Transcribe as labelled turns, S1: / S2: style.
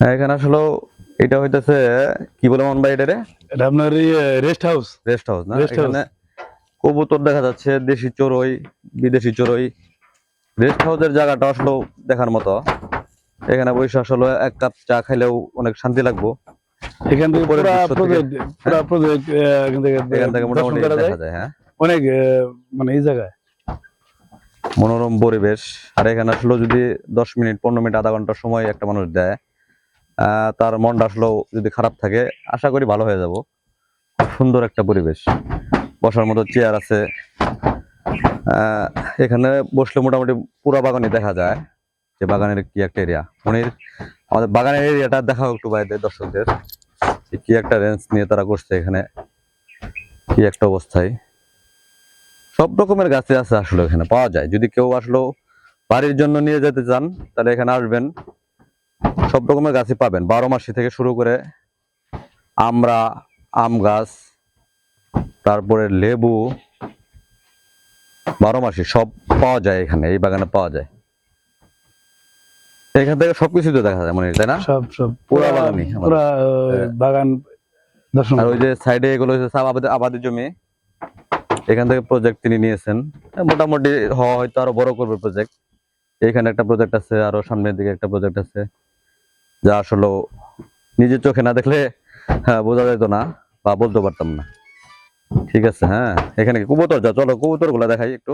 S1: হ্যাঁ, এখানে আসলে এটা হইতেছে কি বলে মন ভাই এটা রে
S2: এটা আপনার রেস্ট হাউস
S1: রেস্ট হাউস না। এখানে কবুতর দেখা যাচ্ছে দেশি চড়ুই বিদেশি চড়ুই। রেস্ট হাউসের জায়গাটা আসলে দেখার মতো। এখানে বসে আসলে এক কাপ চা খাইলেও অনেক শান্তি লাগবো।
S2: এখান থেকে প্রজেক্ট এখান থেকে
S1: মোটামুটি দেখা যায় হ্যাঁ?
S2: অনেক মানে এই জায়গায়।
S1: মনোরম পরিবেশ। আর এখানে আসলে যদি দশ মিনিট পনেরো মিনিট আধা ঘণ্টা সময় একটা মানুষ দেয় তার মনটা আসলেও যদি খারাপ থাকে, আশা করি ভালো হয়ে যাব। সুন্দর একটা পরিবেশ। বসার মতো চেয়ার আছে। এখানে বসলে মোটামুটি পুরো বাগানই দেখা যায়, যে বাগানের কি একটা এরিয়া মনির আমাদের বাগানের এরিয়াটা দেখাও একটু বাইরে দর্শকদের কি একটা রেঞ্জ নিয়ে তারা করছে এখানে। কি একটা অবস্থায়। সব রকমের গাছে আছে আসলে এখানে, পাওয়া যায়। যদি কেউ আসলো বাড়ির জন্য নিয়ে যেতে চান, তাহলে এখানে আসবেন। সব রকমের গাছই পাবেন। বারো মাসি থেকে শুরু করে আমরা আম গাছ তারপরে লেবু বারো মাসি সব পাওয়া যায় এখানে এই বাগানে পাওয়া যায়। এখান থেকে সবকিছু তো দেখা যায় মনে হয়, তাই না?
S2: সব সব।
S1: পুরা বাগানই আমাদের।
S2: বাগান দর্শন
S1: আর ওই যে সাইডে এগুলো হচ্ছে সব আবাদি আবাদি জমি। এখান থেকে প্রজেক্ট তিনি নিয়েছেন। মোটামুটি হওয়া হয়তো আরও বড় করবে প্রজেক্ট এখানে একটা প্রজেক্ট আছে আরও সামনের দিকে একটা প্রজেক্ট আছে। যা আসলে নিজের চোখে না দেখলে হ্যাঁ বোঝা যেত না বা বলতে পারতাম না। ঠিক আছে হ্যাঁ এখানে কবুতর, যা, চলো কবুতরগুলা দেখাই একটু।